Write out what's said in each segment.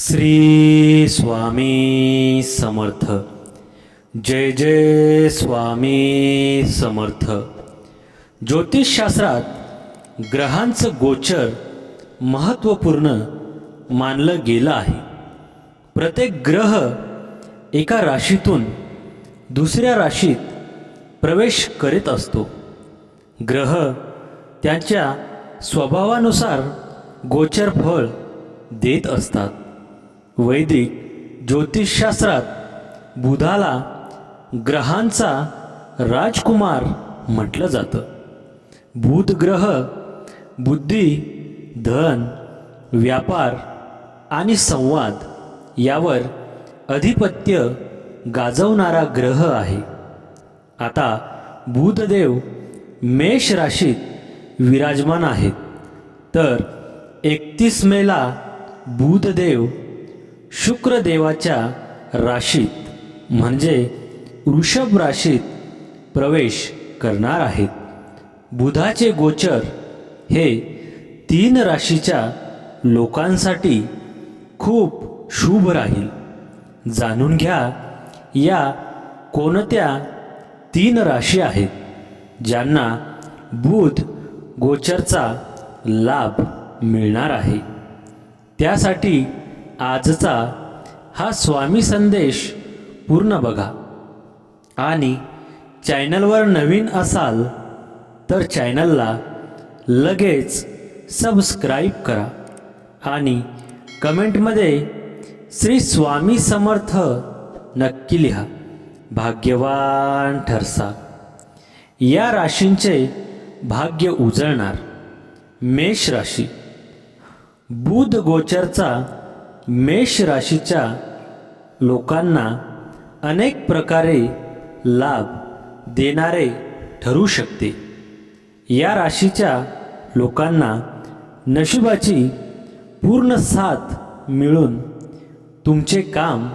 श्री स्वामी समर्थ. जय जय स्वामी समर्थ. ज्योतिषशास्त्रात ग्रहांचं गोचर महत्त्वपूर्ण मानलं गेलं आहे. प्रत्येक ग्रह एका राशीतून दुसऱ्या राशीत प्रवेश करीत असतो. ग्रह त्यांच्या स्वभावानुसार गोचर फळ देत असतात. वैदिक ज्योतिषशास्त्रात बुधाला ग्रहांचा राजकुमार म्हटलं जातं. बुध ग्रह बुद्धी धन व्यापार आणि संवाद यावर अधिपत्य गाजवणारा ग्रह आहे. आता बुधदेव मेष राशीत विराजमान आहेत. तर एकतीस मेला बुधदेव शुक्रदेवाच्या राशीत म्हणजे वृषभ राशीत प्रवेश करणार आहेत. बुधाचे गोचर हे तीन राशीच्या लोकांसाठी खूप शुभ राहील. जाणून घ्या या कोणत्या तीन राशी आहेत ज्यांना बुध गोचरचा लाभ मिळणार आहे. त्यासाठी आजचा हा स्वामी संदेश पूर्ण बघा. आणि चॅनलवर नवीन असाल तर चॅनलला लगेच सबस्क्राईब करा आणि कमेंटमध्ये श्री स्वामी समर्थ नक्की लिहा. भाग्यवान ठरसा. या राशींचे भाग्य उजळणार. मेष राशी. बुध गोचरचा मेष राशीच्या लोकांना अनेक प्रकारे लाभ देणारे ठरू शकते. या राशीच्या लोकांना नशिबाची पूर्ण साथ मिळून तुमचे काम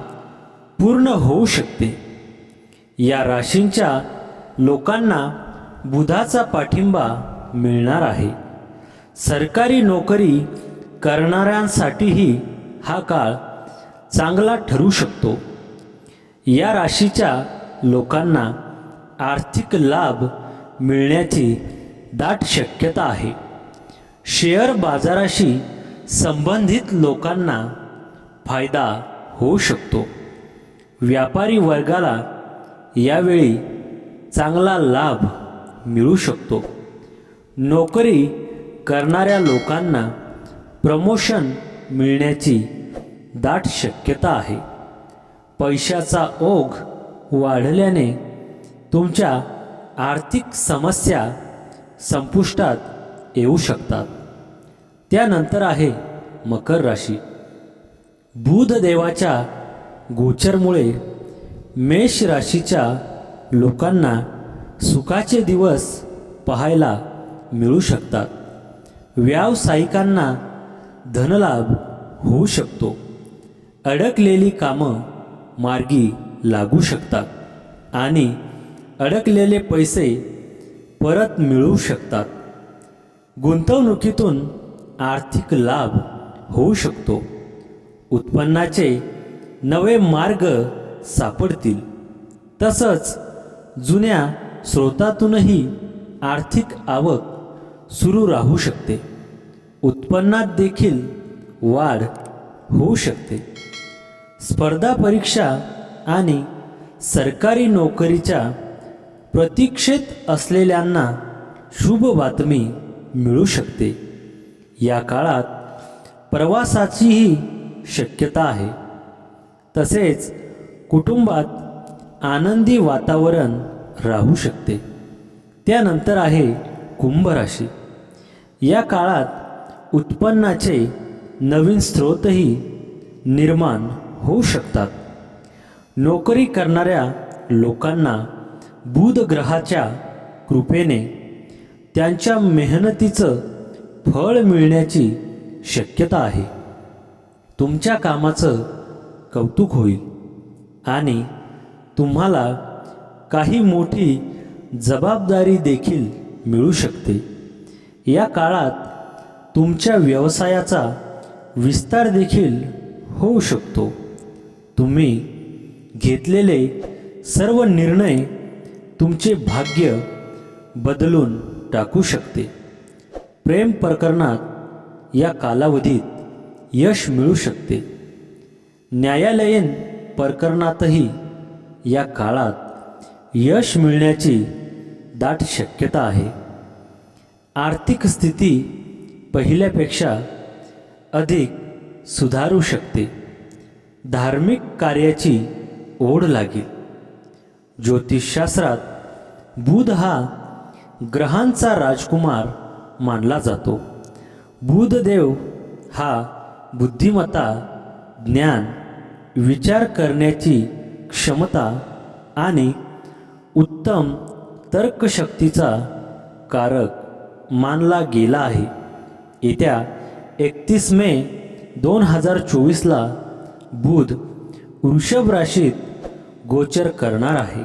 पूर्ण होऊ शकते. या राशींच्या लोकांना बुधाचा पाठिंबा मिळणार आहे. सरकारी नोकरी करणाऱ्यांसाठीही हा काळ चांगला ठरू शकतो. या राशीच्या लोकांना आर्थिक लाभ मिळण्याची दाट शक्यता आहे. शेअर बाजाराशी संबंधित लोकांना फायदा होऊ शकतो. व्यापारी वर्गाला यावेळी चांगला लाभ मिळू शकतो. नोकरी करणाऱ्या लोकांना प्रमोशन मिळण्याची दाट शक्यता आहे. पैशाचा ओघ वाढल्याने तुमच्या आर्थिक समस्या संपुष्टात येऊ शकतात. त्यानंतर आहे मकर राशी. बुधदेवाच्या गोचरमुळे मेष राशीच्या लोकांना सुखाचे दिवस पाहायला मिळू शकतात. व्यावसायिकांना धनलाभ होऊ शकतो. अडकलेली कामं मार्गी लागू शकतात आणि अडकलेले पैसे परत मिळू शकतात. गुंतवणुकीतून आर्थिक लाभ होऊ शकतो. उत्पन्नाचे नवे मार्ग सापडतील. तसंच जुन्या स्रोतातूनही आर्थिक आवक सुरू राहू शकते. उत्पन्नात देखील वाढ होऊ शकते. स्पर्धा परीक्षा आणि सरकारी नोकरीच्या प्रतीक्षेत असलेल्यांना शुभ बातमी मिळू शकते. या काळात प्रवासाचीही शक्यता आहे. तसेच कुटुंबात आनंदी वातावरण राहू शकते. त्यानंतर आहे कुंभ राशी या काळात उत्पन्नाचे नवीन स्रोतही निर्माण होऊ शकतात. नोकरी करणाऱ्या लोकांना बुधग्रहाच्या कृपेने त्यांच्या मेहनतीचं फळ मिळण्याची शक्यता आहे. तुमच्या कामाचं कौतुक होईल आणि तुम्हाला काही मोठी जबाबदारी देखील मिळू शकते. या काळात तुमच्या व्यवसायाचा विस्तार देखील होऊ शकतो. तुम्ही घेतलेले सर्व निर्णय तुमचे भाग्य बदलून टाकू शकते. प्रेम प्रकरणात या कालावधीत यश मिळू शकते. न्यायालयीन प्रकरणातही या काळात यश मिळण्याची दाट शक्यता आहे. आर्थिक स्थिती पहिल्यापेक्षा अधिक सुधारू शकते. धार्मिक कार्याची ओढ लागेल ज्योतिषशास्त्रात बुध हा ग्रहांचा राजकुमार मानला जातो. बुधदेव हा बुद्धिमत्ता ज्ञान विचार करण्याची क्षमता आणि उत्तम तर्कशक्तीचा कारक मानला गेला आहे. येत्या एकतीस मे दोन हजार चोवीसला बुध वृषभ राशीत गोचर करणार आहे.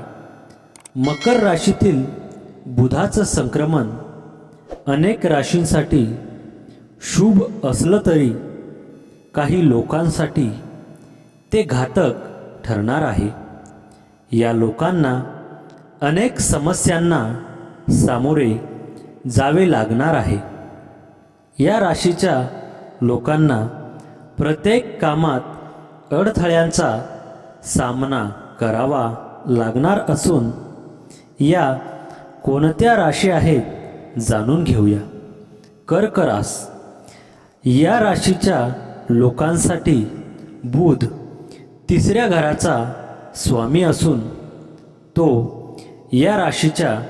मकर राशीतील बुधाचं संक्रमण अनेक राशींसाठी शुभ असलं तरी काही लोकांसाठी ते घातक ठरणार आहे. या लोकांना अनेक समस्यांना सामोरे जावे लागणार आहे. या राशीच्या लोकांना प्रत्येक कामात अडथळ्यांचा सामना करावा लागणार असून या कोणत्या राशी आहेत जाणून घेऊया. कर्क रास या राशीच्या लोकांसाठी बुध तिसऱ्या घराचा स्वामी असून तो या राशीच्या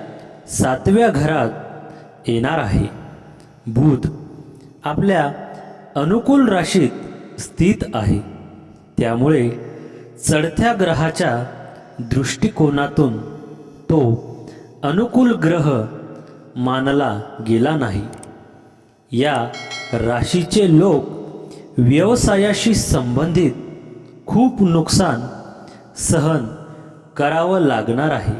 सातव्या घरात येणार आहे. बुध आपल्या अनुकूल राशीत स्थित आहे. त्यामुळे चढत्या ग्रहाच्या दृष्टिकोनातून तो अनुकूल ग्रह मानला गेला नाही. या राशीचे लोक व्यवसायाशी संबंधित खूप नुकसान सहन करावं लागणार आहे.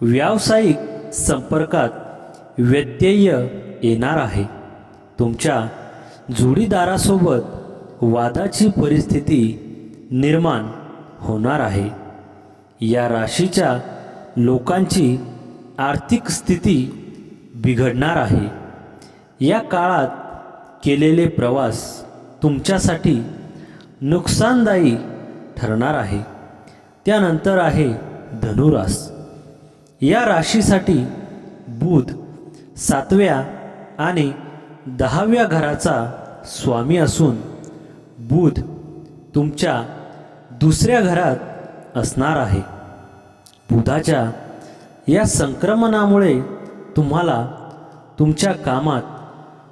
व्यावसायिक संपर्कात व्यत्यय येणार आहे. तुमच्या जोडीदारासोबत वादाची परिस्थिती निर्माण होणार आहे. या राशीच्या लोकांची आर्थिक स्थिती बिघडणार आहे. या काळात केलेले प्रवास तुमच्यासाठी नुकसानदायी ठरणार आहे. त्यानंतर आहे धनुरास. या राशीसाठी बुध सातव्या आणि दहाव्या घराचा स्वामी असून बुध तुमच्या दुसऱ्या घरात असणार आहे. बुधाच्या या संक्रमणामुळे तुम्हाला तुमच्या कामात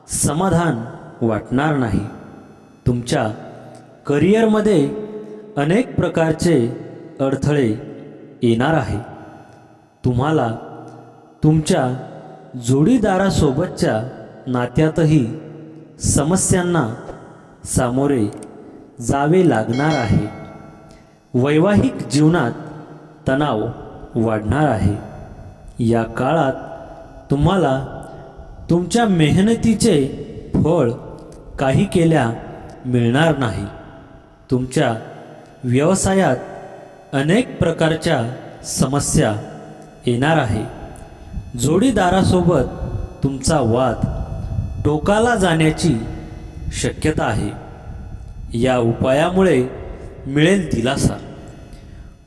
समाधान वाटणार नाही. तुमच्या करिअरमध्ये अनेक प्रकारचे अडथळे येणार आहे. तुम्हाला तुमच्या जोडीदारासोबतच्या नात्यातही समस्यांना सामोरे जावे लागणार आहे. वैवाहिक जीवनात तणाव वाढणार आहे. या काळात तुम्हाला तुमच्या मेहनतीचे फळ काही केल्या मिळणार नाही. तुमच्या व्यवसायात अनेक प्रकारच्या समस्या येणार आहे. जोडीदारासोबत तुमचा वाद टोकाला जाण्याची शक्यता आहे. या उपायामुळे मिळेल दिलासा.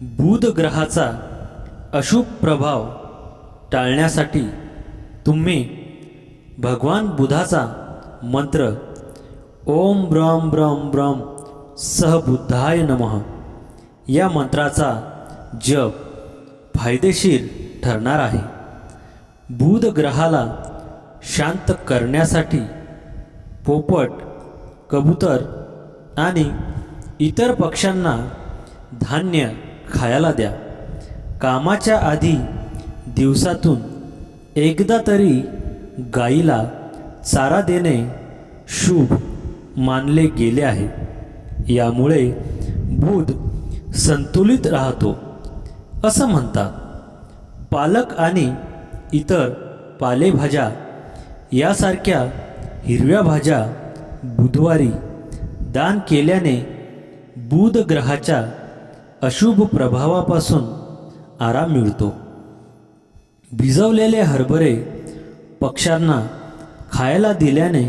बुध ग्रहाचा अशुभ प्रभाव टाळण्यासाठी तुम्ही भगवान बुधाचा मंत्र ओम ब्रम ब्रम ब्रम सह बुद्धाय नमः या मंत्राचा जप फायदेशीर ठरणार आहे. बुध ग्रहाला शांत करण्यासाठी पोपट कबूतर आणि इतर पक्ष्यांना धान्य खायला द्या. कामाच्या आधी दिवसातून एकदा तरी गाईला चारा देणे शुभ मानले गेले आहे. यामुळे बुध संतुलित राहतो. असं म्हणतात. पालक आणि इतर पालेभाज्या यासारख्या हिरव्या भाज्या बुधवारी दान केल्याने बुध ग्रहाच्या अशुभ प्रभावापासून आराम मिळतो. भिजवलेले हरभरे पक्ष्यांना खायला दिल्याने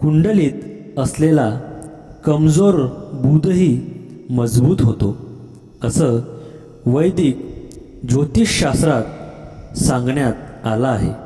कुंडलीत असलेला कमजोर बुधही मजबूत होतो. असं वैदिक ज्योतिषशास्त्रात सांगण्यात आलं आहे.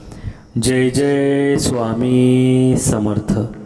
जय जय स्वामी समर्थ.